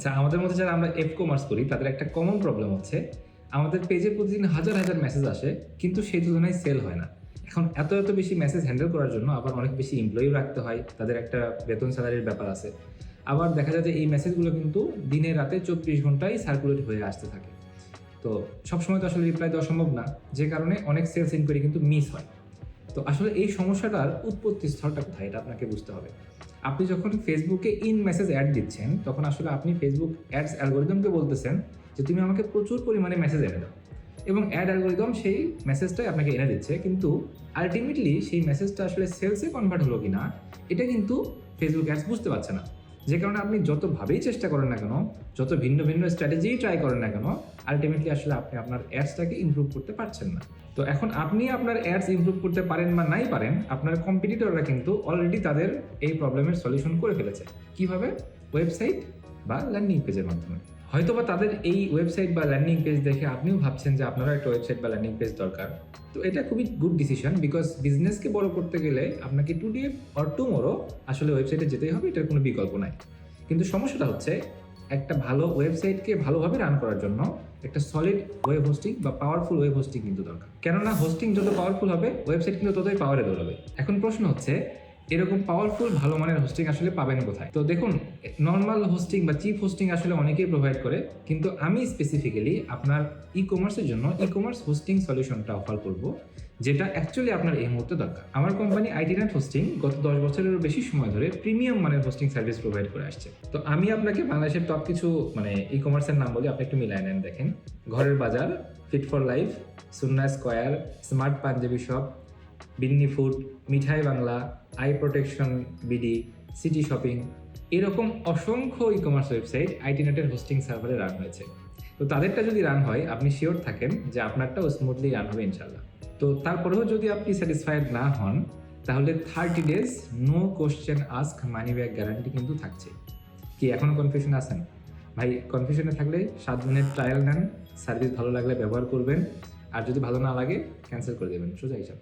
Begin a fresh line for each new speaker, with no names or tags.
আচ্ছা আমাদের মধ্যে যারা আমরা এফ কমার্স করি, তাদের একটা কমন প্রবলেম হচ্ছে, আমাদের পেজে প্রতিদিন হাজার হাজার মেসেজ আসে, কিন্তু সেই তুলনায় সেল হয় না। এখন এত এত বেশি মেসেজ হ্যান্ডেল করার জন্য আবার অনেক বেশি এমপ্লয়িও রাখতে হয়, তাদের একটা বেতন স্যালারির ব্যাপার আছে। আবার দেখা যায় যে এই মেসেজগুলো কিন্তু দিনে রাতে চব্বিশ ঘন্টায় সার্কুলেট হয়ে আসতে থাকে। তো সবসময় তো আসলে রিপ্লাই দেওয়া সম্ভব না, যে কারণে অনেক সেলস ইনকোয়ারি কিন্তু মিস হয়। তো আসলে এই সমস্যাটার উৎপত্তি স্থলটা কোথায়, এটা আপনাকে বুঝতে হবে। আপনি যখন ফেসবুকে ইন মেসেজ অ্যাড দিচ্ছেন, তখন আসলে আপনি ফেসবুক অ্যাডস অ্যালগোরিদমকে বলতেছেন যে, তুমি আমাকে প্রচুর পরিমাণে মেসেজ এনে দাও। এবং অ্যাড অ্যালগোরিদম সেই মেসেজটাই আপনাকে এনে দিচ্ছে, কিন্তু আলটিমেটলি সেই মেসেজটা আসলে সেলসে কনভার্ট হলো কিনা, এটা কিন্তু ফেসবুক অ্যাডস বুঝতে পারছে না। যে কারণে আপনি যতভাবেই চেষ্টা করেন না কেন, যত ভিন্ন ভিন্ন স্ট্র্যাটেজিই ট্রাই করেন না কেন আলটিমেটলি আসলে আপনি আপনার অ্যাডসটাকে ইমপ্রুভ করতে পারছেন না। তো এখন আপনি আপনার অ্যাডস ইমপ্রুভ করতে পারেন বা নাই পারেন, আপনার কম্পিটিটররা কিন্তু অলরেডি তাদের এই প্রবলেমের সলিউশন করে ফেলেছে। কীভাবে? ওয়েবসাইট বা ল্যান্ডিং পেজের মাধ্যমে। হয়তোবা তাদের এই ওয়েবসাইট বা ল্যান্ডিং পেজ দেখে আপনিও ভাবছেন যে আপনারও একটা ওয়েবসাইট বা ল্যান্ডিং পেজ দরকার। তো এটা খুবই গুড ডিসিশন বিকজ বিজনেসকে বড় করতে গেলে আপনাকে টু ডে অর টুমোরো আসলে ওয়েবসাইটে যেতেই হবে, এটার কোনো বিকল্প নাই। কিন্তু সমস্যাটা হচ্ছে, একটা ভালো ওয়েবসাইটকে ভালোভাবে রান করার জন্য একটা সলিড ওয়েব হোস্টিং বা পাওয়ারফুল ওয়েব হোস্টিং কিন্তু দরকার। কেননা হোস্টিং যত পাওয়ারফুল হবে ওয়েবসাইট কিন্তু ততই পাওয়ারে দৌড়াবে। এখন প্রশ্ন হচ্ছে এরকম পাওয়ারফুল ভালো মানের হোস্টিং আসলে পাবেন কোথায়? তো দেখুন নর্মাল হোস্টিং বা চিপ হোস্টিং আসলে অনেকেই প্রোভাইড করে, কিন্তু আমি স্পেসিফিক্যালি আপনার ই কমার্সের জন্য ই কমার্স হোস্টিং সলিউশনটা অফার করব, যেটা অ্যাকচুয়ালি আপনার এই মুহূর্তে দরকার। আমার কোম্পানি আইটি নেট হোস্টিং গত দশ বছরেরও বেশি সময় ধরে প্রিমিয়াম মানের হোস্টিং সার্ভিস প্রোভাইড করে আসছে। তো আমি আপনাকে বাংলাদেশের টপ কিছু মানে ই কমার্সের নাম বলি, আপনি একটু মিলাই নেন, দেখেন। ঘরের বাজার fit for life Sunnah square smart Punjabi shop Binni food, Mithai Bangla, eye protection, BD, city shopping, এরকম অসংখ্য ই কমার্স ওয়েবসাইট আইটি নেটের হোস্টিং সার্ভারে রান হয়েছে। তো তাদেরটা যদি রান হয়, আপনি শিওর থাকেন যে আপনারটাও স্মুথলি রান হবে ইনশাল্লাহ তো তারপরেও যদি আপনি স্যাটিসফাইড না হন, তাহলে thirty days no question ask money back guarantee কিন্তু থাকছে। কি এখনও কনফিউশন আছেন? ভাই কনফিউশনে থাকলে সাত দিনের ট্রায়াল নেন সার্ভিস ভালো লাগলে ব্যবহার করবেন, আর যদি ভালো না লাগে ক্যান্সেল করে দেবেন, সোজা হিসাব।